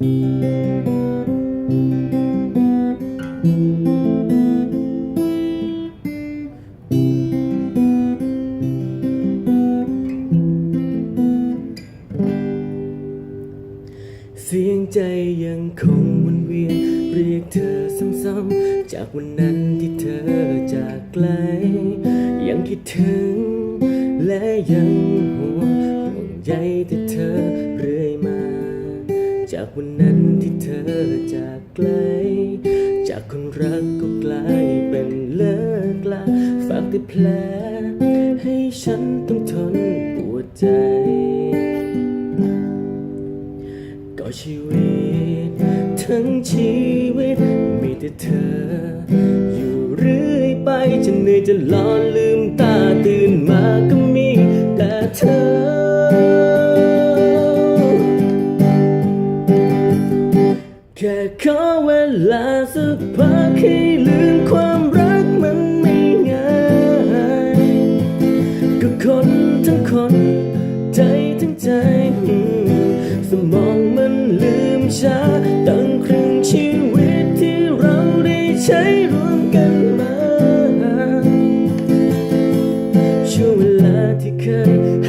เสียงใจยังคงวนเวียนเรียกเธอซ้ำๆจากวันนั้นที่เธอจากไกล ยังคิดถึงและยัง จากวันนั้นที่เธอจากไกล จากคนรักก็กลายเป็นเลิกลาฝากแต่แผลให้ฉันต้องทนปวดใจ ก็ชีวิต ทั้งชีวิต มีแต่เธอ อยู่เรื่อยไปจะเหนื่อยจะหลอนลืมตาตื่นมาก็มี ลาสักพักให้ลืมความรักมันไม่ง่ายก็คนทั้งคน ใจทั้งใจ สมองมันลืมช้าตั้งครึ่งชีวิตที่เราได้ใช้ร่วมกันมาช่วงเวลาที่เคย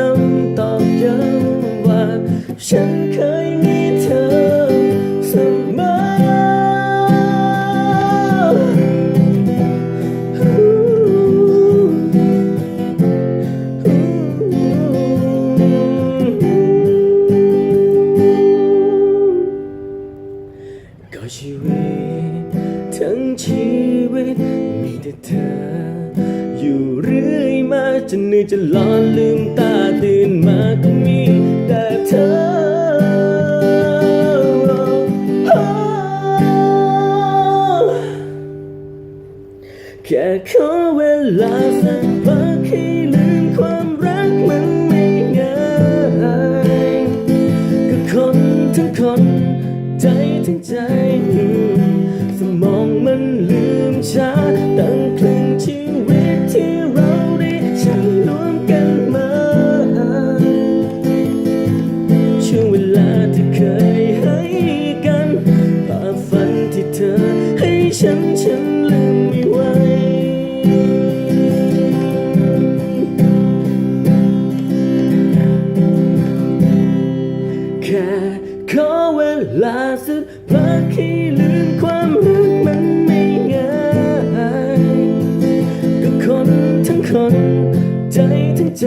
ทำตอกย้ำว่า ฉันเคยมีเธอเสมอก็ชีวิตทั้งชีวิตมีแต่เธอ จนเหนื่อยจะหลอนลืมตาตื่นมาก็มีแต่เธอ แค่ขอเวลาสักพักให้ลืมความรักมันไม่ง่ายก็คนทั้งคน ใจทั้งใจ สมองมันลืมช้าตั้ง ฉันฉันลืมไม่ไหวแค่ขอเวลาสักพักให้ลืมความรักมันไม่ง่ายก็คนทั้งคน ใจทั้งใจ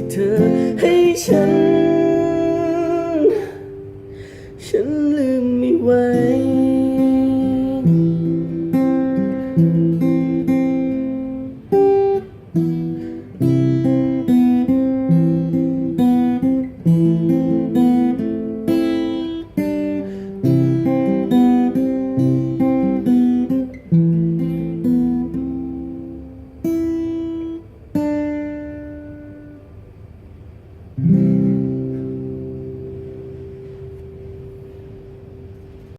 ที่เธอให้ฉัน ฉันลืมไม่ไว